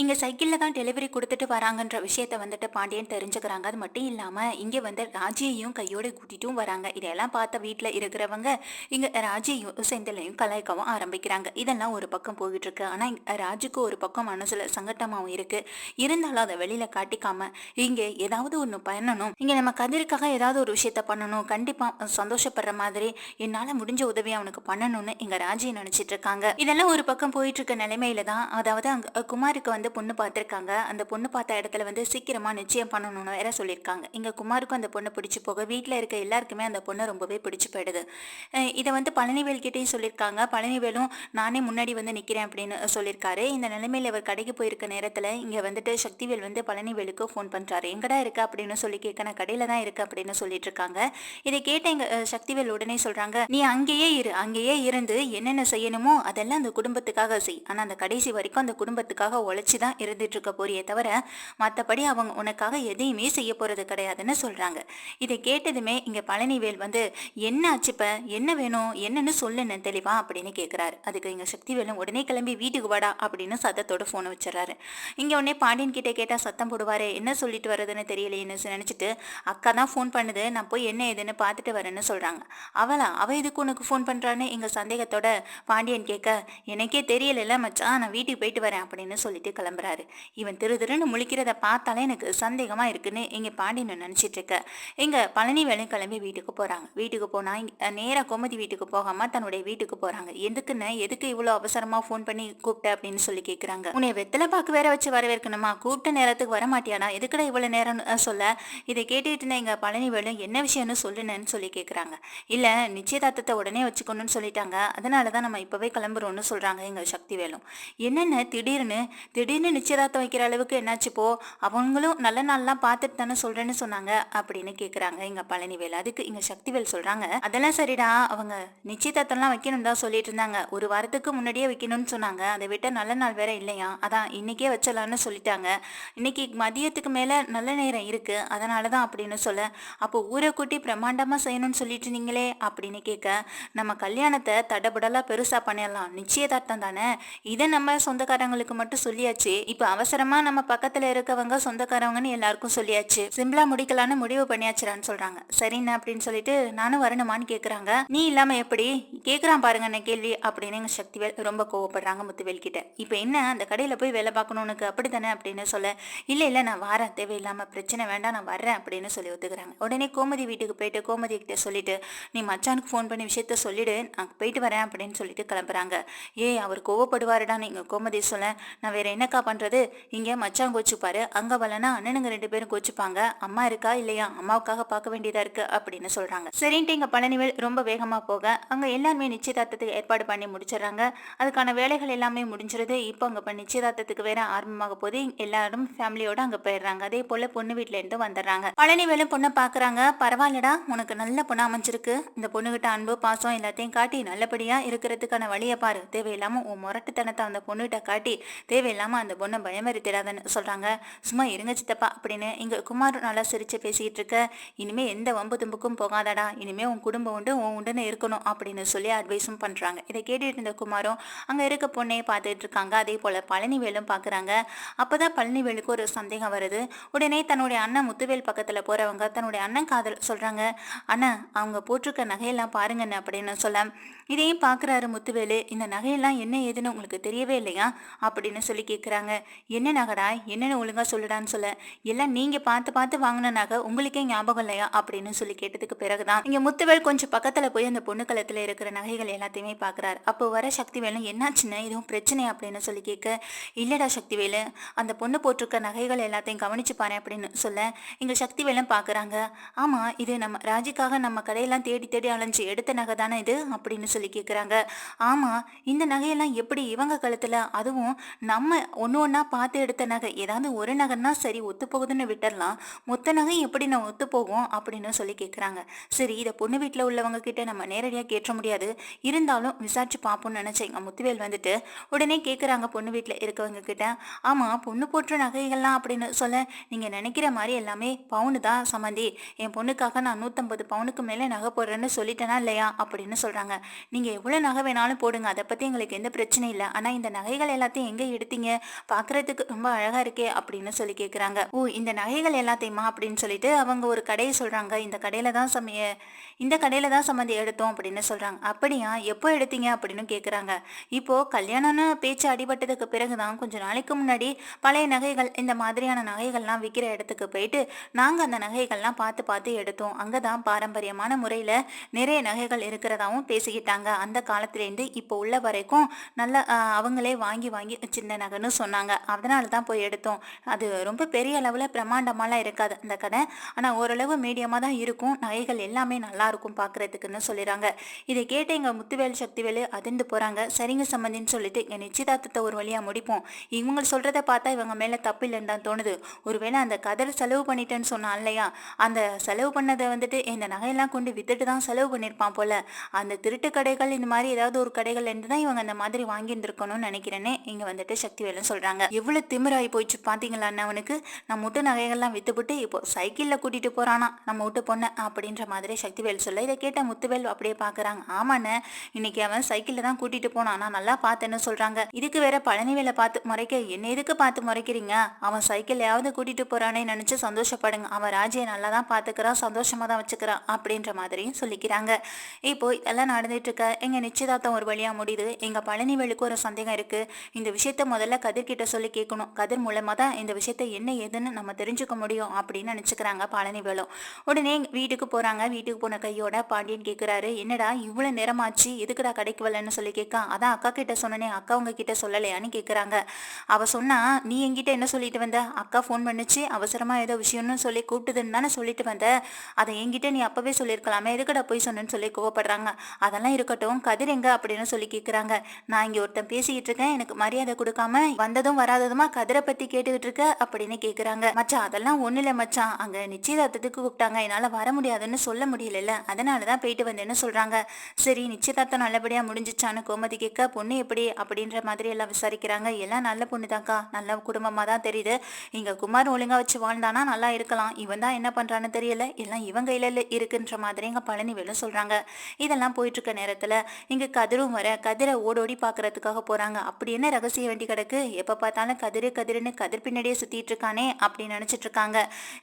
இங்கே சைக்கிளில் தான் டெலிவரி கொடுத்துட்டு வராங்கன்ற விஷயத்த வந்துட்டு பாண்டியன் தெரிஞ்சுக்கிறாங்க. அது மட்டும் இல்லாமல் இங்கே வந்து ராஜியையும் கையோடு கூட்டிட்டும் வராங்க. இதெல்லாம் பார்த்த வீட்டில் இருக்கிறவங்க இங்கே ராஜியையும் செந்திலையும் கலாய்க்கவும் ஆரம்பிக்கிறாங்க. இதெல்லாம் ஒரு பக்கம் போயிட்டு இருக்கு ஆனா ராஜுக்கு ஒரு பக்கம் மனசில் சங்கட்டமாகவும் இருக்கு. இருந்தாலும் அதை வெளியில் காட்டிக்காம இங்கே ஏதாவது ஒன்று பண்ணணும். இங்கே நம்ம கதிருக்காக ஏதாவது ஒரு விஷயத்த பண்ணணும். கண்டிப்பாக சந்தோஷப்படுற மாதிரி என்னால் முடிஞ்ச உதவி அவனுக்கு பண்ணணும்னு இங்கே ராஜியை நினச்சிட்டு இருக்காங்க. இதெல்லாம் ஒரு பக்கம் போயிட்டு இருக்க நிலைமையில தான் அதாவது அங்கே குமாருக்கு வந்து பொண்ணு பார்த்துருக்காங்க. அந்த பொண்ணு பார்த்த இடத்துல வந்து சீக்கிரமாக நிச்சயம் பண்ணணும்னு வேற சொல்லியிருக்காங்க. இங்க குமாருக்கும் அந்த பொண்ணு பிடிச்சி போக வீட்டில் இருக்க எல்லாருக்குமே அந்த பொண்ணு ரொம்பவே பிடிச்சி போயிடுது. இதை வந்து பழனிவேல் கிட்டேயும் சொல்லியிருக்காங்க. பழனிவேலும் நானே முன்னாடி வந்து நிற்கிறேன் அப்படின்னு சொல்லியிருக்காரு. இந்த நிலைமையில் அவர் கடைக்கு போயிருக்க நேரத்தில் இங்கே வந்துட்டு சக்திவேல் வந்து பழனிவேலுக்கு ஃபோன் பண்ணுறாரு எங்கடா இருக்க? அப்படின்னு சொல்லி கேட்க நான் கடையில தான் இருக்கு அப்படின்னு சொல்லிட்டு இருக்காங்க இதை கேட்ட எங்க சக்திவேல் உடனே சொல்றாங்க நீ அங்கேயே இரு. அங்கேயே இருந்து என்னென்ன செய்யணுமோ அதெல்லாம் அந்த குடும்பத்துக்காக செய். ஆனால் அந்த கடைசி வரைக்கும் அந்த குடும்பத்துக்காக உழைச்சி தான் இருந்துட்டு இருக்க போறியே தவிர மற்றபடி அவங்க உனக்காக எதையுமே செய்ய போறது கிடையாதுன்னு சொல்றாங்க. இதை கேட்டதுமே இங்க பழனிவேல் வந்து என்ன ஆச்சுப்ப என்ன வேணும்? என்னன்னு சொல்லுன்னு தெளிவா அப்படின்னு கேக்குறாரு. அதுக்கு இங்க சக்திவேலும் உடனே கிளம்பி வீட்டுக்கு வாடா அப்படின்னு சத்தத்தோட போனை வச்சிடறாரு. இங்க உடனே பாண்டியன் கிட்ட கேட்டா சத்தம் போடுவாரு என்ன சொல்லிட்டு வர்றதுன்னு தெரியலையேன்னு நினைச்சிட்டு அக்கா தான் ஃபோன் பண்ணுது நான் போய் என்ன ஏதுன்னு பார்த்துட்டு வரேன்னு சொல்றாங்க. அவளா? அவ எதுக்கு உனக்கு ஃபோன் பண்றான்னு எங்க சந்தேகத்தோட பாண்டியன் கேட்க எனக்கே தெரியல மச்சான் நான் வீட்டுக்கு போயிட்டு வரேன் அப்படின்னு சொல்லிட்டு கிளம்புறாரு. இவன் திரு திருன்னு முழிக்கிறத பார்த்தாலே எனக்கு சந்தேகமா இருக்குன்னு இங்க பாண்டியன் நினைச்சிட்டு இருக்க. இங்க பழனி வேலையும் கிளம்பி வீட்டுக்கு போறாங்க. வீட்டுக்கு போனா இங்க நேரா கோமதி வீட்டுக்கு போகாம தன்னுடைய வீட்டுக்கு போறாங்க. எதுக்குன்னு எதுக்கு இவ்வளவு அவசரமா ஃபோன் பண்ணி கூப்பிட்ட அப்படின்னு சொல்லி கேக்குறாங்க. உன்னை வெத்தலை பாக்கு வேற வச்சு வரவேற்கணுமா? கூப்பிட்ட நேரத்துக்கு வர மாட்டியானா எதுக்குடா இவ்வளவு நேரம் சொல்ல? இதை கேட்டுட்டு இருந்த எங்க பழனி வேலு என்ன விஷயம்னு சொல்லுனேன்னு சொல்லி கேக்குறாங்க. இல்ல நிச்சயதார்த்தத்தை உடனே வச்சுக்கணும்னு சொல்லிட்டாங்க. அதனாலதான் நம்ம இப்பவே கிளம்புறோம்னு சொல்றாங்க எங்க சக்தி வேலும் என்னென்ன? திடீர்னு திடீர்னு நிச்சயதார்த்தம் வைக்கிற அளவுக்கு என்னாச்சு போ? அவங்களும் நல்ல நாள்லாம் பார்த்துட்டு தானே சொல்றேன்னு சொன்னாங்க அப்படின்னு கேட்குறாங்க எங்க பழனிவேல் அதுக்கு இங்க சக்திவேல் சொல்றாங்க. அதெல்லாம் சரிடா. அவங்க நிச்சயதார்த்தம்லாம் வைக்கணும் தான் சொல்லிட்டு இருந்தாங்க. ஒரு வாரத்துக்கு முன்னாடியே வைக்கணும்னு சொன்னாங்க. அதை விட்ட நல்ல நாள் வேற இல்லையா? அதான் இன்னைக்கே வச்சலாம்னு சொல்லிட்டாங்க. இன்னைக்கு மதியத்துக்கு மேல நல்ல நேரம் இருக்கு. அதனால தான் அப்படின்னு சொல்ல. அப்போ ஊரை கூட்டி பிரம்மாண்டமா செய்யணும்னு சொல்லிட்டு இருந்தீங்களே? அப்படின்னு கேட்க. நம்ம கல்யாணத்தை தடபுடலா பெருசா பண்ணிடலாம். நிச்சயதார்த்தம் தானே? இதை நம்ம சொந்தக்காரங்களுக்கு மட்டும் சொல்லியாச்சு. இப்போ அவசரமா நம்ம பக்கத்துல இருக்கவங்க சொந்தக்காரவங்கன்னு எல்லாருக்கும் சொல்லியாச்சு. சிம்பிளா முடிக்கலான்னு முடிவு பண்ணியாச்சுடான்னு சொல்றாங்க. சரிண்ணா அப்படின்னு சொல்லிட்டு நானும் வரணுமான்னு கேக்குறாங்க. நீ இல்லாம எப்படி? கேக்குறான் பாருங்க என்ன கேள்வி அப்படின்னு எங்க சக்திவேல் ரொம்ப கோவப்படுறாங்க முத்துவேல் கிட்ட. இப்போ என்ன? அந்த கடையில போய் வேலை பார்க்கணும் உனக்கு அப்படித்தானே அப்படின்னு சொல்ல. இல்ல இல்ல நான் வரேன். தேவையில்லாம பிரச்சனை வேண்டாம் நான் வர்றேன் அப்படின்னு சொல்லி ஒத்துக்கிறாங்க. உடனே கோமதி வீட்டுக்கு போயிட்டு கோமதி கிட்ட சொல்லிட்டு நீ மச்சானுக்கு ஃபோன் பண்ணி விஷயத்த சொல்லிடு. நான் போயிட்டு வரேன் அப்படின்னு சொல்லிட்டு கிளம்புறாங்க. ஏய் அவர் கோவப்படுவாருடா. நீங்க கோமதி சொல்ல நான் வேற என்ன என்னக்கா பண்றது? இங்க மச்சான் கோச்சுப்பாரு. அங்க வரலனா அண்ணனுங்க ரெண்டு பேரும் கோச்சுப்பாங்க. அம்மா இருக்கா இல்லையா? அம்மாவுக்காக பார்க்க வேண்டியதா இருக்கு அப்படின்னு சொல்றாங்க. சரின்ட்டு இங்க பழனிவேல் ரொம்ப வேகமா போக அங்க எல்லாருமே நிச்சயதார்த்தத்துக்கு ஏற்பாடு பண்ணி முடிச்சிடுறாங்க. அதுக்கான வேலைகள் எல்லாமே முடிஞ்சிருது. இப்போ அங்க இப்போ நிச்சயதார்த்தத்துக்கு வேற ஆரம்பமாக போது எல்லாரும் ஃபேமிலியோட அங்க போயிடுறாங்க. அதே போல பொண்ணு வீட்டிலேருந்து இருந்து வந்துடுறாங்க. பழனிவேலும் பொண்ணை பாக்குறாங்க. பரவாயில்லடா உனக்கு நல்ல பொண்ணு அமைஞ்சிருக்கு. இந்த பொண்ணுகிட்ட அன்பு பாசம் எல்லாத்தையும் காட்டி நல்லபடியா இருக்கிறதுக்கான வழியை பாரு. தேவையில்லாம உன் முரட்டுத்தனத்தை அந்த பொண்ணுகிட்ட காட்டி தேவையில்லாம அந்த பொண்ணை பயமறித்திடாதன்னு சொல்கிறாங்க சும்மா இருங்க சித்தப்பா அப்படின்னு இங்கே குமார் நல்லா சிரிச்சு பேசிக்கிட்டு இருக்க. இனிமேல் எந்த வம்பு தும்புக்கும் போகாதடா. இனிமே உன் குடும்பம் உண்டு உன் உண்டுன்னு இருக்கணும் அப்படின்னு சொல்லி அட்வைஸும் பண்ணுறாங்க இதை கேட்டுட்டு இருந்த குமாரும் அங்கே இருக்க பொண்ணையை பார்த்துட்டு இருக்காங்க. அதே போல் பழனிவேலும் பார்க்குறாங்க அப்போ தான் பழனிவேலுக்கு ஒரு சந்தேகம் வருது. உடனே தன்னுடைய அண்ணன் முத்துவேல் பக்கத்தில் போகிறவங்க தன்னுடைய அண்ணன் காதல் சொல்கிறாங்க அண்ணன் அவங்க போட்டிருக்க நகையெல்லாம் பாருங்கன்னு அப்படின்னு சொல்ல. இதையும் பார்க்குறாரு முத்துவேலு. இந்த நகையெல்லாம் என்ன ஏதுன்னு உங்களுக்கு தெரியவே இல்லையா? அப்படின்னு சொல்லி கேட்குறாங்க. என்ன நகரா? என்னென்னு ஒழுங்காக சொல்லுடான்னு சொல்ல. எல்லாம் நீங்கள் பார்த்து பார்த்து வாங்கின நகை உங்களுக்கே ஞாபகம் இல்லையா? அப்படின்னு சொல்லி கேட்டதுக்கு பிறகுதான் இங்கே முத்துவேல் கொஞ்சம் பக்கத்தில் போய் அந்த பொண்ணு கலத்தில் இருக்கிற நகைகள் எல்லாத்தையுமே பார்க்குறாரு. அப்போ வர சக்திவேலும் என்னாச்சுன்னு எதுவும் பிரச்சனை? அப்படின்னு சொல்லி கேட்க இல்லைடா சக்திவேலு அந்த பொண்ணு போட்டிருக்க நகைகள் எல்லாத்தையும் கவனிச்சு பாரு அப்படின்னு சொல்ல இங்க சக்திவேலும் பார்க்குறாங்க ஆமாம் இது நம்ம ராஜிக்காக நம்ம கடையெல்லாம் தேடி தேடி அலைஞ்சு எடுத்த நகை தானே இது? அப்படின்னு சொல்லி கேட்குறாங்க ஆமாம் இந்த நகையெல்லாம் எப்படி இவங்க கழுத்தில்? அதுவும் நம்ம ஒன்று ஒன்றா பார்த்து எடுத்த நகை. ஏதாவது ஒரு நகைன்னா சரி ஒத்து போகுதுன்னு விட்டுறலாம். மொத்த நகை எப்படி நான் ஒத்து போகும் அப்படின்னு சொல்லி கேட்குறாங்க சரி இதை பொண்ணு வீட்டில் உள்ளவங்க கிட்ட நம்ம நேரடியாக கேட்ட முடியாது. இருந்தாலும் விசாரிச்சு பார்ப்போம்னு நினச்சேன். எங்கள் முத்துவேல் வந்துட்டு உடனே கேட்குறாங்க பொண்ணு வீட்டில் இருக்கவங்க கிட்ட. ஆமாம் பொண்ணு போட்டுற நகைகள்லாம் அப்படின்னு சொல்ல நீங்கள் நினைக்கிற மாதிரி எல்லாமே பவுனு தான் சம்மந்தி என் பொண்ணுக்காக நான் நூற்றம்பது பவுனுக்கு மேலே நகை போடுறேன்னு சொல்லிட்டேனா இல்லையா அப்படின்னு சொல்கிறாங்க நீங்கள் எவ்வளோ நகை வேணாலும் போடுங்க. அதை பற்றி எங்களுக்கு எந்த பிரச்சனையும் இல்லை. ஆனால் இந்த நகைகள் எல்லாத்தையும் எங்கே எடுத்தீங்க? பார்க்குறதுக்கு ரொம்ப அழகா இருக்கே அப்படின்னு சொல்லி கேட்குறாங்க ஓ இந்த நகைகள் எல்லாத்தையுமா அப்படின்னு சொல்லிட்டு அவங்க ஒரு கடையை சொல்றாங்க. இந்த கடையில தான் சமைய இந்த கடையில தான் சம்மந்தி எடுத்தோம் அப்படின்னு சொல்றாங்க. அப்படியா? எப்போ எடுத்தீங்க அப்படின்னு கேட்குறாங்க இப்போ கல்யாணம்னு பேச்சு அடிபட்டதுக்கு பிறகுதான் கொஞ்சம் நாளைக்கு முன்னாடி பழைய நகைகள் இந்த மாதிரியான நகைகள்லாம் விற்கிற இடத்துக்கு போயிட்டு நாங்கள் அந்த நகைகள்லாம் பார்த்து பார்த்து எடுத்தோம். அங்கே தான் பாரம்பரியமான முறையில் நிறைய நகைகள் இருக்கிறதாவும் பேசிக்கிட்டாங்க. அந்த காலத்துலேருந்து இப்போ உள்ள வரைக்கும் நல்ல அவங்களே வாங்கி வாங்கி சின்ன நகைன்னு சொன்னாங்க. அதனால தான் போய் எடுத்தோம். அது ரொம்ப பெரிய அளவில் பிரம்மாண்டமாலாம் இருக்காது அந்த கடை ஆனால் ஓரளவு மீடியமாக தான் இருக்கும். நகைகள் எல்லாமே நல்லா இருக்கும் பார்க்குறதுக்குன்னு சொல்லிடுறாங்க இதை கேட்டு எங்கள் முத்துவேல் சக்திவேலு அதிர்ந்து போகிறாங்க சரிங்க சம்மந்தின்னு சொல்லிட்டு எங்கள் நிச்சயதார்த்தத்தை ஒரு வழியாக முடிப்போம். இவங்க சொல்கிறத பார்த்தா இவங்க மேலே தப்பு இல்லைன்னு தான் தோணுது. ஒருவேளை அந்த கதர் செலவு பண்ணிட்டேன்னு சொன்னான் இல்லையா? அந்த செலவு பண்ணதை வந்துட்டு இந்த நகையெல்லாம் கொண்டு வித்துட்டு தான் செலவு பண்ணியிருப்பான் போல. அந்த திருட்டு கடைகள் இந்த மாதிரி ஏதாவது ஒரு கடைகள் இருந்து தான் இவங்க அந்த மாதிரி வாங்கியிருந்துருக்கணும்னு நினைக்கிறேன்னு இங்கே வந்துட்டு சக்திவேலன் சொல்கிறாங்க எவ்வளோ திமிராகி போயிடுச்சு பார்த்தீங்களா அவனுக்கு? நம்ம விட்டு நகைகள்லாம் விற்றுப்புட்டு இப்போ சைக்கிளில் கூட்டிகிட்டு போகிறானா நம்ம விட்டு பொண்ணு அப்படின்ற மாதிரி சக்திவேல் சொல்ல. இதை கேட்ட முத்துவேல் அப்படியே பார்க்குறாங்க ஆமாண்ணே இன்னைக்கு அவன் சைக்கிளில் தான் கூட்டிகிட்டு போனான். நான் நல்லா பார்த்தேன்னு சொல்கிறாங்க இதுக்கு வேற பழனிவேலை பார்த்து முறைக்க என்ன எதுக்கு பார்த்து முறைக்கிறீங்க? அவன் சைக்கிளையாவது கூட்டிகிட்டு போகிறானே நினச்சி சந்தோஷப்படுங்க. அவன் ராஜியை நல்லா தான் பார்த்துக்கிறான் சந்தோஷமாக தான் வச்சுக்கிறான் அப்படின்ற மாதிரியும் சொல்லிக்கிறாங்க. இப்போ இதெல்லாம் நடந்துட்டு இருக்க. எங்கள் நிச்சயதார்த்தம் ஒரு வழியாக முடியுது. எங்கள் பழனிவேலுக்கு ஒரு சந்தேகம் இருக்குது இந்த விஷயத்த முதல்ல கதிர்கிட்ட சொல்லி கேட்கணும். கதிர் மூலமாக தான் இந்த விஷயத்த என்ன ஏதுன்னு நம்ம தெரிஞ்சுக்க முடியும் அப்படின்னு நினச்சிக்கிறாங்க பழனிவேலும் உடனே வீட்டுக்கு போகிறாங்க வீட்டுக்கு போன கையோட பாண்டியன் கேட்குறாரு என்னடா இவ்வளோ நேரமாச்சு? எதுக்குடா கிடைக்கு வரலன்னு சொல்லி கேட்க. அதான் அக்கா கிட்ட சொன்னனே அக்கா உங்ககிட்ட சொல்லலையான்னு கேட்குறாங்க அவள் சொன்னா நீ என்கிட்ட என்ன சொல்லிட்டு வந்த? அக்கா ஃபோன் பண்ணுச்சு அவசரமாக ஏதோ விஷயம்னு சொல்லி கூப்பிட்டுதுன்னு தானே சொல்லிட்டு வந்த? அதை என்கிட்ட நீ அப்பவே சொல்லியிருக்கலாமே எதுக்குடா போய் சொன்னேன்னு சொல்லி கோவப்படுறாங்க. அதெல்லாம் இருக்கட்டும் கதிர் எங்க? அப்படின்னு சொல்லி கேட்குறாங்க நான் இங்கே ஒருத்தன் பேசிக்கிட்டு இருக்கேன். எனக்கு மரியாதை கொடுக்காம வந்ததும் வராததுமா கதிரை பற்றி கேட்டுக்கிட்டு இருக்க அப்படின்னு கேட்குறாங்க மச்சான் அதெல்லாம் ஒன்றும் இல்லை மச்சான். அங்கே நிச்சயதார்த்தத்துக்கு கூப்பிட்டாங்க. என்னால் வர முடியாதுன்னு சொல்ல முடியல அதனால தான் போயிட்டு வந்தேன்னு சொல்கிறாங்க சரி நிச்சயதார்த்தம் நல்லபடியாக முடிஞ்சிச்சான்னு கோமதி கேட்க பொண்ணு எப்படி? அப்படின்ற மாதிரி எல்லாம் விசாரிக்கிறாங்க. எல்லாம் நல்ல பொண்ணு தான்க்கா நல்ல குடும்பமாக தான் தெரியுது. இங்கே குமார் ஒழுங்கா வச்சு வாழ்ந்தானா நல்லா இருக்கலாம். இவன் தான் என்ன பண்ணுறான்னு தெரியல. எல்லாம் இவன் கையில் இருக்குன்ற மாதிரி எங்க பழனிவேலும் சொல்கிறாங்க இதெல்லாம் போயிட்டு இருக்க நேரத்தில் இங்கே கதிரும் வர கதிரை ஓடோடி பார்க்கறதுக்காக போகிறாங்க அப்படி என்ன ரகசிய வேண்டி கிடக்கு? எப்போ பார்த்தாலும் கதிரு கதிருன்னு கதிர் பின்னாடியே சுற்றிட்டு இருக்கானே அப்படின்னு நினச்சிட்டு இருக்காங்க.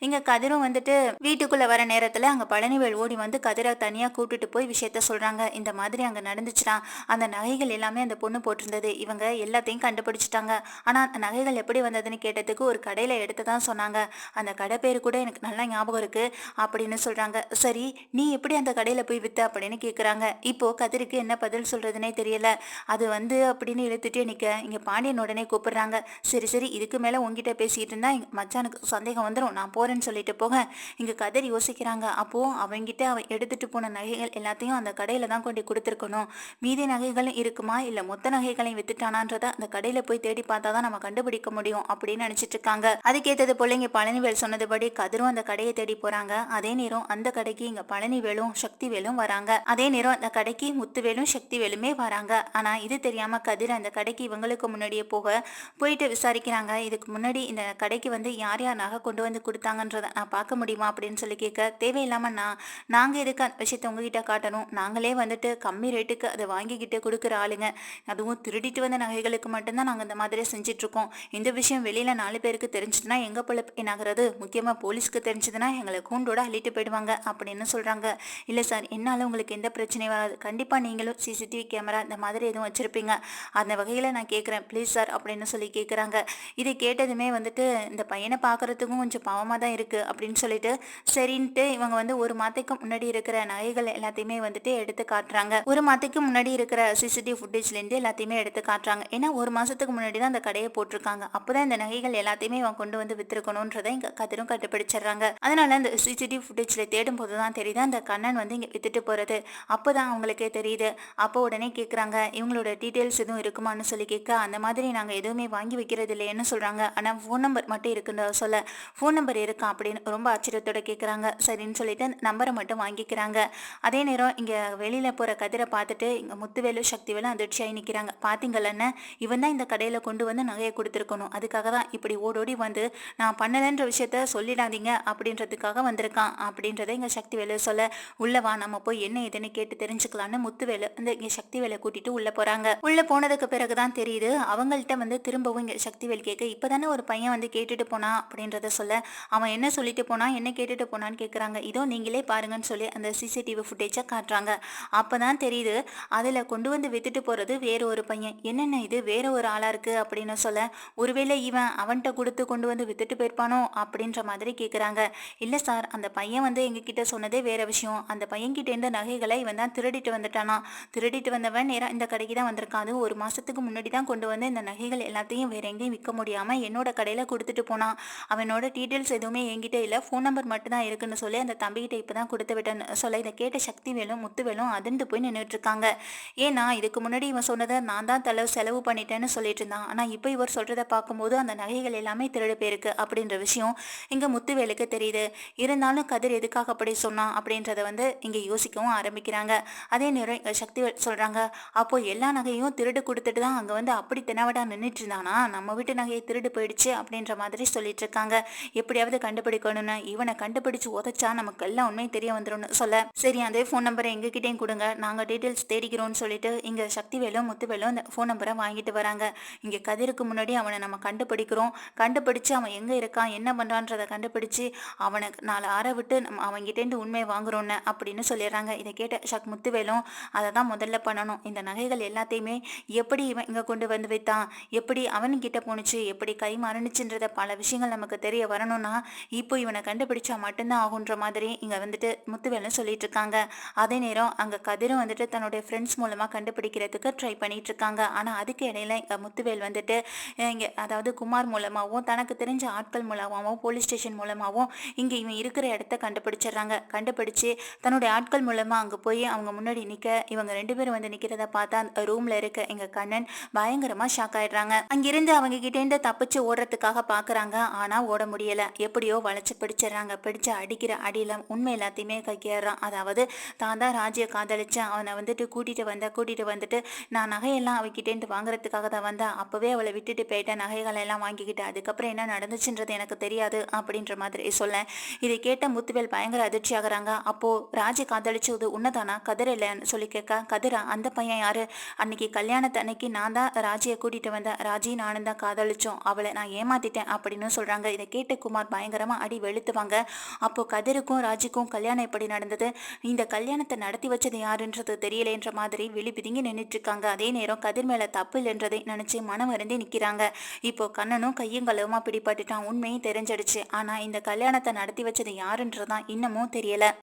இங்கே கதிரும் வந்துட்டு வீட்டுக்குள்ளே வர நேரத்தில் அங்கே பழனிவேல் ஓடி வந்து கதிரை தனியாக கூட்டிட்டு போய் விஷயத்த சொல்கிறாங்க இந்த மாதிரி அங்கே நடந்துச்சுன்னா அந்த நகைகள் எல்லாமே அந்த பொண்ணு போட்டிருந்தது. இவங்க எல்லாத்தையும் கண்டுபிடிச்சிட்டாங்க. ஆனால் அந்த நகைகள் எப்படி வந்ததுன்னு கேட்டதுக்கு ஒரு கடையில் எடுத்து தான் சொன்னாங்க. அந்த கடை பேர் கூட எனக்கு நல்லா ஞாபகம் இருக்கு அப்படின்னு சொல்கிறாங்க சரி நீ எப்படி அந்த கடையில் போய் வித்த அப்படின்னு கேட்குறாங்க இப்போ கதிருக்கு என்ன பதில் சொல்கிறதுனே தெரியல. அது வந்து அப்படின்னு இழுத்துட்டே நிற்க இங்கே பாண்டியன் உடனே கூப்பிடுறாங்க. சரி சரி இதுக்கு மேலே உங்ககிட்ட பேசிக்கிட்டு இருந்தா எங்கள் மச்சானுக்கு சந்தேகம் வந்துடும் நான் போகிறேன்னு சொல்லிட்டு போக. இங்கே கதிர் யோசிக்கிறாங்க. அப்போது அவங்கிட்ட அவன் எடுத்துகிட்டு போன நகைகள் எல்லாத்தையும் அந்த கடையில் தான் கொண்டு கொடுத்துருக்கணும். மீதி நகைகளும் இருக்குமா? இல்லை மொத்த நகைகளையும் வித்துட்டானான்றத அந்த கடையில் போய் தேடி பார்த்தா தான் நம்ம கண்டுபிடிக்க முடியும் அப்படின்னு நினச்சிட்டு இருக்காங்க. அதுக்கேற்றது போல இங்கே பழனிவேல் சொன்னதுபடி கதிரும் அந்த கடையை தேடி போகிறாங்க அதே நேரம் அந்த கடைக்கு இங்கே பழனிவேலும் சக்திவேலும் வராங்க. அதே நேரம் அந்த கடைக்கு முத்துவேலும் சக்திவேலுமே வராங்க. ஆனால் இது தெரியாமல் கதிர் அந்த கடைக்கு இவங்களுக்கு முன்னாடியே போக போயிட்டு விசாரிக்கிறாங்க. இதுக்கு முன்னாடி இந்த கடைக்கு வந்து யார் யார் நகை கொண்டு வந்து கொடுத்தாங்கன்றத நான் பார்க்க முடியுமா அப்படின்னு சொல்லி கேட்க தேவையில்லாமல் நான் நாங்கள் எதுக்கு அந்த விஷயத்தை உங்ககிட்ட காட்டணும்? நாங்களே வந்துட்டு கம்மி ரேட்டுக்கு அதை வாங்கிக்கிட்டு கொடுக்குற ஆளுங்க. அதுவும் திருடிட்டு வந்த நகைகளுக்கு மட்டும்தான் நாங்கள் இந்த மாதிரி செஞ்சிட்ருக்கோம். இந்த விஷயம் வெளியில் நாலு பேருக்கு தெரிஞ்சுதுன்னா எங்கள் பொழப்பு என்னாகிறது? முக்கியமாக போலீஸ்க்கு தெரிஞ்சதுன்னா எங்களை கூண்டோட அள்ளிட்டு போயிடுவாங்க அப்படின்னு சொல்கிறாங்க இல்லை சார் என்னால் உங்களுக்கு எந்த பிரச்சனையும் வராது. கண்டிப்பாக நீங்களும் சிசிடிவி கேமரா இந்த மாதிரி எதுவும் வச்சுருப்பீங்க. அந்த வகையில் நான் கேட்குறேன். ப்ளீஸ் சார் அப்படின்னு சொல்லி கேட்குறாங்க இதை கேட்டதுமே வந்துட்டு இந்த பையனை பார்க்குறதுக்கும் கொஞ்சம் பாவமாக தான் இருக்குது அப்படின்னு சொல்லிட்டு சரின்ட்டு இவங்க வந்து ஒரு மாதத்துக்கு முன்னாடி இருக்கிற நகைகள் எல்லாத்தையுமே வந்துட்டு எடுத்து காட்டுறாங்க. ஒரு மாதத்துக்கு முன்னாடி இருக்கிற சிசிடிவி ஃபுட்டேஜ்லேருந்து எல்லாத்தையுமே எடுத்து காட்டுறாங்க. ஏன்னா ஒரு மாதத்துக்கு முன்னாடி தான் அந்த கடையை போட்டிருக்காங்க. அப்போ தான் இந்த நகைகள் எல்லாத்தையுமே இவன் கொண்டு வந்து விற்றுக்கணுன்றதை இங்கே கதிரும் கண்டுபிடிச்சிடுறாங்க. அதனால அந்த சிசிடிவி ஃபுட்டேஜில் தேடும் போது தான் தெரியுது அந்த கண்ணன் வந்து இங்கே வித்துட்டு போகிறது அப்போ தான் அவங்களுக்கே தெரியுது. அப்போ உடனே கேட்குறாங்க இவங்களோட டீட்டெயில்ஸ் எதுவும் இருக்குமான்னு சொல்லி கேட்க அந்த மாதிரி நாங்கள் எதுவுமே வாங்கி வைக்கிறது இல்லைன்னு சொல்கிறாங்க ஆனால் ஃபோன் நம்பர் மட்டும் இருக்குன்னு சொல்ல ஃபோன் நம்பர் இருக்கா அப்படின்னு ரொம்ப ஆச்சரியத்தோட கேட்குறாங்க சரின்னு சொல்லிட்டு நம்பரை மட்டும் வாங்கிக்கிறாங்க. அதே நேரம் இங்கே வெளியில் போகிற கதிரை பார்த்துட்டு இங்கே முத்துவேலு சக்திவேலு அதிர்ச்சியாகி நிற்கிறாங்க பார்த்தீங்களன்னு இவன் தான் இந்த கடையில் கொண்டு வந்து நகையை கொடுத்துருக்கணும். அதுக்காக தான் இப்படி ஓடோடி வந்து நான் பண்ணலைன்ற விஷயத்த சொல்லிடாதீங்க அப்படின்றதுக்காக வந்திருக்கான் அப்படின்றத இங்கே சக்திவேலு சொல்ல உள்ளவா நம்ம போய் என்ன ஏதுன்னு கேட்டு தெரிஞ்சுக்கலான்னு முத்துவேலு அந்த இங்கே சக்திவேலை கூட்டிகிட்டு உள்ளே போகிறாங்க உள்ளே போனதுக்கு பிறகு தான் தெரியுது அவங்கள்ட்ட வந்து வந்து திரும்பவும் இங்கே சக்திவேல் கேட்க இப்போ தானே ஒரு பையன் வந்து கேட்டுட்டு போனான் அப்படின்றத சொல்ல அவன் என்ன சொல்லிட்டு போனான் என்ன கேட்டுட்டு போனான்னு கேட்குறாங்க இதோ நீங்களே பாருங்கன்னு சொல்லி அந்த சிசிடிவி ஃபுட்டேஜை காட்டுறாங்க. அப்போ தான் தெரியுது அதில் கொண்டு வந்து வித்துட்டு போகிறது வேற ஒரு பையன். என்னென்ன இது? வேற ஒரு ஆளாக இருக்குது அப்படின்னு சொல்ல ஒருவேளை இவன் அவன்கிட்ட கொடுத்து கொண்டு வந்து வித்துட்டு போயிருப்பானோ அப்படின்ற மாதிரி கேட்குறாங்க இல்லை சார் அந்த பையன் வந்து எங்ககிட்ட சொன்னதே வேற விஷயம். அந்த பையன்கிட்டேருந்து நகைகளை இவன் தான் திருடிட்டு வந்துட்டானா. திருடிட்டு வந்தவன் நேராக இந்த கடைக்கு தான் வந்திருக்கான். அது ஒரு மாதத்துக்கு முன்னாடி தான் கொண்டு வந்து இந்த நகைகள் எல்லாத்தையும் வேற எங்கேயும் விற்க முடியாமல் என்னோட கடையில் கொடுத்துட்டு போனான் அவனோட டீட்டெயில்ஸ் எதுவுமே என்கிட்ட இல்லை. ஃபோன் நம்பர் மட்டும்தான் இருக்குன்னு சொல்லி அந்த தம்பிகிட்ட இப்போ தான் கொடுத்து விட்டேன்னு சொல்ல இதை கேட்ட சக்தி வேலும் முத்துவேலும் அதிர்ந்து போய் நின்றுட்டு இருக்காங்க. ஏன்னா இதுக்கு முன்னாடி இவன் சொன்னதை நான் தான் தலை செலவு பண்ணிட்டேன்னு சொல்லிட்டு இருந்தான். ஆனால் இப்போ இவர் சொல்கிறத பார்க்கும்போது அந்த நகைகள் எல்லாமே திருடு போயிருக்கு அப்படின்ற விஷயம் இங்கே முத்துவேலுக்கு தெரியுது. இருந்தாலும் கதிர் எதுக்காக அப்படி சொன்னான் அப்படின்றத வந்து இங்கே யோசிக்கவும் ஆரம்பிக்கிறாங்க. அதே நேரம் சக்தி சொல்றாங்க சொல்கிறாங்க அப்போ எல்லா நகையும் திருடு கொடுத்துட்டு தான் அங்கே வந்து அப்படி தினவடா நின்றுட்டு இருந்தானா நம்ம வீட்டு நகையை திருடு போயிடுச்சு அப்படின்ற மாதிரி சொல்லிட்டு இருக்காங்க எப்படியாவது கண்டுபிடிக்கணும்னு இவனை கண்டுபிடிச்சு உதச்சா நமக்கு எல்லாம் உண்மையும் தெரிய வந்துடும் சொல்ல. சரி அதே ஃபோன் நம்பரை எங்ககிட்டயும் கொடுங்க. நாங்கள் டீட்டெயில்ஸ் தேடிக்கிறோம்னு சொல்லிட்டு இங்கே சக்திவேலும் முத்துவேலும் அந்த ஃபோன் நம்பரை வாங்கிட்டு வராங்க. இங்கே கதிருக்கு முன்னாடி அவனை நம்ம கண்டுபிடிக்கிறோம். கண்டுபிடிச்சு அவன் எங்கே இருக்கான்? என்ன பண்ணுறான்றதை கண்டுபிடிச்சு அவனை நாலு ஆற விட்டு நம்ம அவங்ககிட்டேருந்து உண்மையை வாங்குறோன்னு அப்படின்னு சொல்லிடுறாங்க. இதை கேட்ட சக் முத்துவேலும் அதை தான் முதல்ல பண்ணணும். இந்த நகைகள் எல்லாத்தையுமே எப்படி இவன் இங்கே கொண்டு வந்து வைத்தான்? எப்படி அவன்கிட்ட போணுச்சு எப்படி கை மாறினுச்சுன்றத பல விஷயங்கள் நமக்கு தெரிய வரணும்னா இப்போ இவனை கண்டுபிடிச்சா மட்டும்தான் ஆகுன்ற மாதிரி இங்கே வந்துட்டு முத்துவேலும் சொல்லிட்டு இருக்காங்க அதே நேரம் அங்கே கதிரும் வந்துட்டு தன்னுடைய ஃப்ரெண்ட்ஸ் மூலமாக கண்டுபிடிக்கிறதுக்கு ட்ரை பண்ணிட்டு இருக்காங்க ஆனால் அதுக்கு இடையில இங்கே முத்துவேல் வந்துட்டு இங்கே அதாவது குமார் மூலமாகவும் தனக்கு தெரிஞ்ச ஆட்கள் மூலமாகவும் போலீஸ் ஸ்டேஷன் மூலமாகவும் இங்கே இவன் இருக்கிற இடத்த கண்டுபிடிச்சிடுறாங்க. கண்டுபிடிச்சு தன்னுடைய ஆட்கள் மூலமாக அங்கே போய் அவங்க முன்னாடி நிற்க இவங்க ரெண்டு பேரும் வந்து நிற்கிறத பார்த்தா ரூமில் இருக்க எங்கள் கண்ணன் பயங்கரமாக ஷாக் ஆயிடுறாங்க. அங்கிருந்து அவங்க கிட்டேருந்து தப்பிச்சு ஓடுறதுக்காக பார்க்குறாங்க. ஆனால் ஓட முடியலை. எப்படியோ வளைச்சு பிடிச்சிடுறாங்க. பிடிச்சு அடிக்கிற அடியில உண்மை எல்லாத்தையுமே கைக்கேறான் அதாவது தான் தான் ராஜியை காதலிச்சு அவனை வந்துட்டு கூட்டிகிட்டு வந்த கூட்டிகிட்டு வந்துட்டு நான் நகையெல்லாம் அவகிட்டேருந்து வாங்குறதுக்காக தான் வந்தேன் அப்போவே அவளை விட்டுட்டு போயிட்டேன். நகைகள் எல்லாம் வாங்கிக்கிட்டு. அதுக்கப்புறம் என்ன நடந்துச்சுன்றது எனக்கு தெரியாது அப்படின்ற மாதிரி சொல்ல இதை கேட்ட முத்துவேல் பயங்கர அதிர்ச்சி ஆகுறாங்க. அப்போது ராஜி காதலிச்சது உன்னதானா? கதிர் இல்லைன்னு சொல்லி கேட்க கதிரா அந்த பையன் யாரு? அன்னைக்கு கல்யாணத்து அன்னைக்கு நான் தான் ராஜியை கூட்டிகிட்டு வந்தேன் ராஜி நானும் தான் காதலிச்சோம். அவளை நான் ஏமாத்திட்டேன் அப்படின்னு சொல்கிறாங்க இதை கேட்டு குமார் பயங்கரமாக அடி வெளுத்துவாங்க. அப்போது கதிருக்கும் ராஜிக்கும் கல்யாணம் எப்படி நடந்தது? இந்த கல்யாணத்தை நடத்தி வச்சது யாருன்றது தெரியலன்ற மாதிரி விழி பிதுங்கி நின்றுட்டு இருக்காங்க அதே நேரம் கதிர் மேலே தப்பு இல்லைன்றதை நினச்சி மனம் வருந்தி நிற்கிறாங்க இப்போ கண்ணனும் கையும் களவுமா பிடிபட்டுட்டான். உண்மையும் தெரிஞ்சிடுச்சு. ஆனால் இந்த கல்யாணத்தை நடத்தி வச்சது யாருன்றதான் இன்னமும் தெரியல.